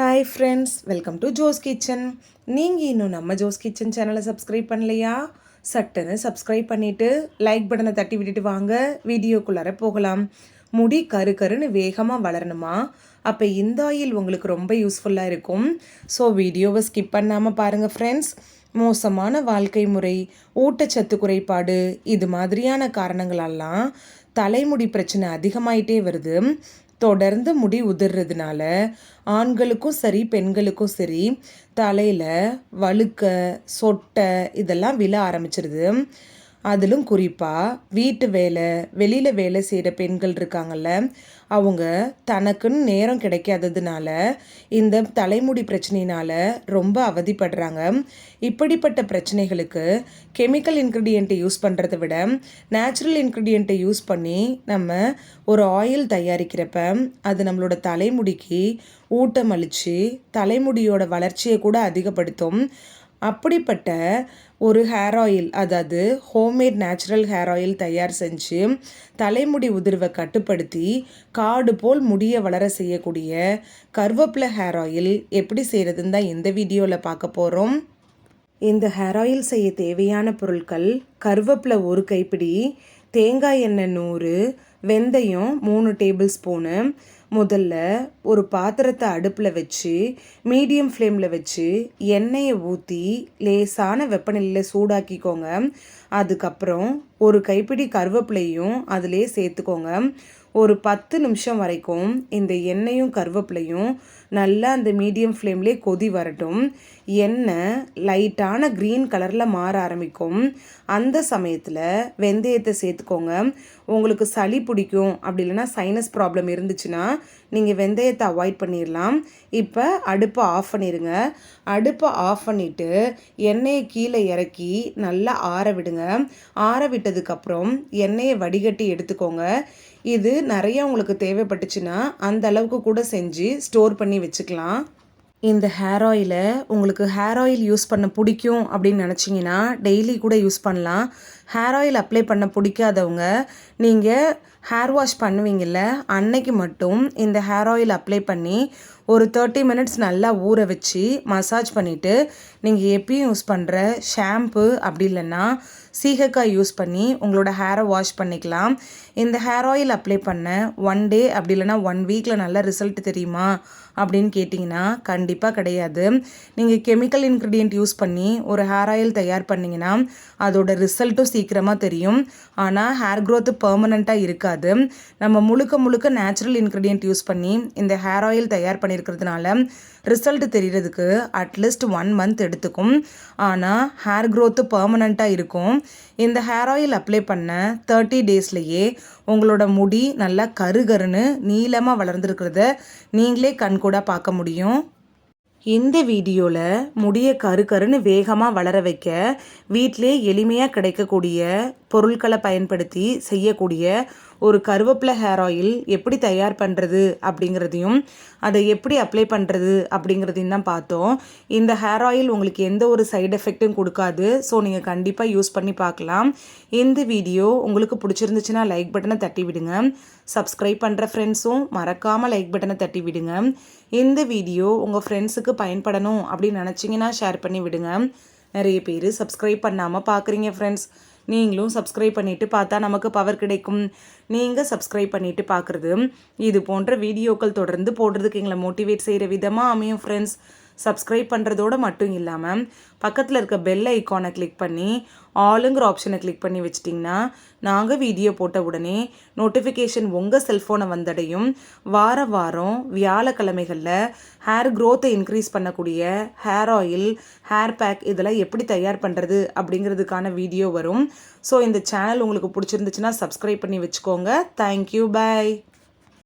Hi friends welcome to Jo's kitchen நீங்கள் இன்னும் நம்ம ஜோஸ் கிச்சன் சேனலை சப்ஸ்கிரைப் பண்ணலையா? சட்டுன்னு சப்ஸ்கிரைப் பண்ணிவிட்டு லைக் பட்டனை தட்டி விட்டுட்டு வாங்க. வீடியோக்குள்ளார போகலாம். முடி கரு கருன்னு வேகமாக வளரணுமா? அப்போ இந்த ஆயில் உங்களுக்கு ரொம்ப யூஸ்ஃபுல்லாக இருக்கும். ஸோ வீடியோவை ஸ்கிப் பண்ணாமல் பாருங்கள் ஃப்ரெண்ட்ஸ் மோசமான வாழ்க்கை முறை ஊட்டச்சத்து குறைபாடு இது மாதிரியான காரணங்களெல்லாம் தலைமுடி பிரச்சனை அதிகமாயிட்டே வருது. தொடர்ந்து முடி உதிர்றதுனால ஆண்களுக்கும் சரி பெண்களுக்கும் சரி தலையில் வழுக்க சொட்டை இதெல்லாம் விழ ஆரம்பிச்சிருது. அதிலும் குறிப்பாக வீட்டு வேலை வெளியில் வேலை செய்கிற பெண்கள் இருக்காங்கல்ல அவங்க தனக்குன்னு நேரம் கிடைக்காததுனால இந்த தலைமுடி பிரச்சனையினால் ரொம்ப அவதிப்படுறாங்க. இப்படிப்பட்ட பிரச்சனைகளுக்கு கெமிக்கல் இன்க்ரீடியண்ட்டை யூஸ் பண்ணுறத விட நேச்சுரல் இன்க்ரீடியண்ட்டை யூஸ் பண்ணி நம்ம ஒரு ஆயில் தயாரிக்கிறப்ப அது நம்மளோட தலைமுடிக்கு ஊட்டம் அளித்து தலைமுடியோட வளர்ச்சியை கூட அதிகப்படுத்தும். அப்படிப்பட்ட ஒரு ஹேர் ஆயில் அதாவது ஹோம்மேட் நேச்சுரல் ஹேர் ஆயில் தயார் செஞ்சு தலைமுடி உதிர்வை கட்டுப்படுத்தி காடு போல் முடியை வளர செய்யக்கூடிய கருவேப்பிலை ஹேர் ஆயில் எப்படி செய்கிறதுன்னு தான் இந்த வீடியோவில் பார்க்க போகிறோம் இந்த ஹேர் ஆயில் செய்ய தேவையான பொருட்கள் கருவேப்பிலை ஒரு கைப்பிடி தேங்காய் எண்ணெய் நூறு வெந்தயம் மூணு டேபிள் ஸ்பூனு முதல்ல ஒரு பாத்திரத்தை அடுப்பில் வச்சு மீடியம் ஃப்ளேமில் வச்சு எண்ணெயை ஊற்றி லேசான வெப்பநிலையில் சூடாக்கிக்கோங்க. அதுக்கப்புறம் ஒரு கைப்பிடி கருவேப்பிலையும் அதிலே சேர்த்துக்கோங்க. ஒரு பத்து நிமிஷம் வரைக்கும் இந்த எண்ணெயும் கருவேப்பிலையும் நல்லா அந்த மீடியம் ஃப்ளேம்லேயே கொதி வரட்டும். எண்ணெய் லைட்டான க்ரீன் கலரில் மாற ஆரம்பிக்கும். அந்த சமயத்தில் வெந்தயத்தை சேர்த்துக்கோங்க. உங்களுக்கு சளி பிடிக்கும் அப்படி இல்லைன்னா சைனஸ் ப்ராப்ளம் இருந்துச்சுன்னா நீங்கள் வெந்தயத்தை அவாய்ட் பண்ணிடலாம் இப்போ அடுப்பை ஆஃப் பண்ணிடுங்க அடுப்பை ஆஃப் பண்ணிவிட்டு எண்ணெயை கீழே இறக்கி நல்லா ஆற விடுங்க. ஆற விட்டதுக்கப்புறம் எண்ணெயை வடிகட்டி எடுத்துக்கோங்க. இது நிறைய உங்களுக்கு தேவைப்பட்டுச்சுன்னா அந்த அளவுக்கு கூட செஞ்சு ஸ்டோர் பண்ணி வச்சுக்கலாம். இந்த ஹேர் ஆயிலை உங்களுக்கு ஹேர் ஆயில் யூஸ் பண்ண பிடிக்கும் அப்படின்னு நினச்சிங்கன்னா டெய்லி கூட யூஸ் பண்ணலாம். ஹேர் ஆயில் அப்ளை பண்ண பிடிக்காதவங்க நீங்கள் ஹேர் வாஷ் பண்ணுவீங்கள்ல அன்னைக்கு மட்டும் இந்த ஹேர் ஆயில் அப்ளை பண்ணி ஒரு தேர்ட்டி மினிட்ஸ் நல்லா ஊற வச்சு மசாஜ் பண்ணிவிட்டு நீங்கள் எப்பயும் யூஸ் பண்ணுற ஷாம்பு அப்படி இல்லைன்னா சீகக்காய் யூஸ் பண்ணி உங்களோட ஹேரை வாஷ் பண்ணிக்கலாம். இந்த ஹேர் ஆயில் அப்ளை பண்ண ஒன் டே அப்படி இல்லைனா ஒன் வீக்கில் நல்ல ரிசல்ட் தெரியுமா? அப்படின்னு கேட்டிங்கன்னா கண்டிப்பாக கிடையாது. நீங்கள் கெமிக்கல் இன்க்ரீடியன்ட் யூஸ் பண்ணி ஒரு ஹேர் ஆயில் தயார் பண்ணிங்கன்னா அதோட ரிசல்ட்டும் சீக்கிரமாக தெரியும். ஆனால் ஹேர் க்ரோத்து பர்மனெண்ட்டாக இருக்காது. நம்ம முழுக்க முழுக்க நேச்சுரல் இன்க்ரீடியன்ட் யூஸ் பண்ணி இந்த ஹேர் ஆயில் தயார் பண்ணியிருக்கிறதுனால ரிசல்ட் தெரிகிறதுக்கு அட்லீஸ்ட் ஒன் மந்த் எடுத்துக்கும். ஆனால் ஹேர் க்ரோத்து பர்மனெண்ட்டாக இருக்கும். இந்த ஹேர் ஆயில் அப்ளை பண்ண தேர்ட்டி டேஸ்லேயே உங்களோட முடி நல்லா கருகருன்னு நீளமாக வளர்ந்துருக்கிறத நீங்களே கண்கூட பார்க்க முடியும். இந்த வீடியோவில் முடிய கரு கருன்னு வேகமாக வளர வைக்க வீட்டிலே எளிமையாக கிடைக்கக்கூடிய பொருட்களை பயன்படுத்தி செய்யக்கூடிய ஒரு கருவேப்பிலை ஹேர் ஆயில் எப்படி தயார் பண்ணுறது அப்படிங்கிறதையும் அதை எப்படி அப்ளை பண்ணுறது அப்படிங்கிறதையும் தான் பார்த்தோம். இந்த ஹேர் ஆயில் உங்களுக்கு எந்த ஒரு சைடு எஃபெக்ட்டும் கொடுக்காது. ஸோ நீங்கள் கண்டிப்பாக யூஸ் பண்ணி பார்க்கலாம். இந்த வீடியோ உங்களுக்கு பிடிச்சிருந்துச்சுன்னா லைக் பட்டனை தட்டி விடுங்க. சப்ஸ்கிரைப் பண்ணுற ஃப்ரெண்ட்ஸும் மறக்காமல் லைக் பட்டனை தட்டி விடுங்க. இந்த வீடியோ உங்கள் ஃப்ரெண்ட்ஸுக்கு பயன்படணும் அப்படின்னு நினச்சிங்கன்னா ஷேர் பண்ணி விடுங்க. நிறைய பேர் சப்ஸ்கிரைப் பண்ணாமல் பார்க்குறீங்க ஃப்ரெண்ட்ஸ் நீங்களும் சப்ஸ்கிரைப் பண்ணிவிட்டு பார்த்தா நமக்கு பவர் கிடைக்கும். நீங்கள் சப்ஸ்கிரைப் பண்ணிவிட்டு பார்க்குறது. இது போன்ற வீடியோக்கள் தொடர்ந்து போடுறதுக்கு எங்களை மோட்டிவேட் செய்கிற விதமாக அமையும் ஃப்ரெண்ட்ஸ் சப்ஸ்கிரைப் பண்ணுறதோடு மட்டும் இல்லாமல் பக்கத்தில் இருக்க பெல் ஐக்கானை கிளிக் பண்ணி ஆளுங்கிற ஆப்ஷனை கிளிக் பண்ணி வச்சிட்டிங்கன்னா நாங்கள் வீடியோ போட்ட உடனே நோட்டிஃபிகேஷன் உங்கள் செல்ஃபோனை வந்தடையும். வார வாரம் வியாழக்கிழமைகளில் ஹேர் க்ரோத்தை இன்க்ரீஸ் பண்ணக்கூடிய ஹேர் ஆயில் ஹேர் பேக் இதெல்லாம் எப்படி தயார் பண்ணுறது அப்படிங்கிறதுக்கான வீடியோ வரும். ஸோ இந்த சேனல் உங்களுக்கு பிடிச்சிருந்துச்சுன்னா சப்ஸ்கிரைப் பண்ணி வச்சுக்கோங்க. Thank you bye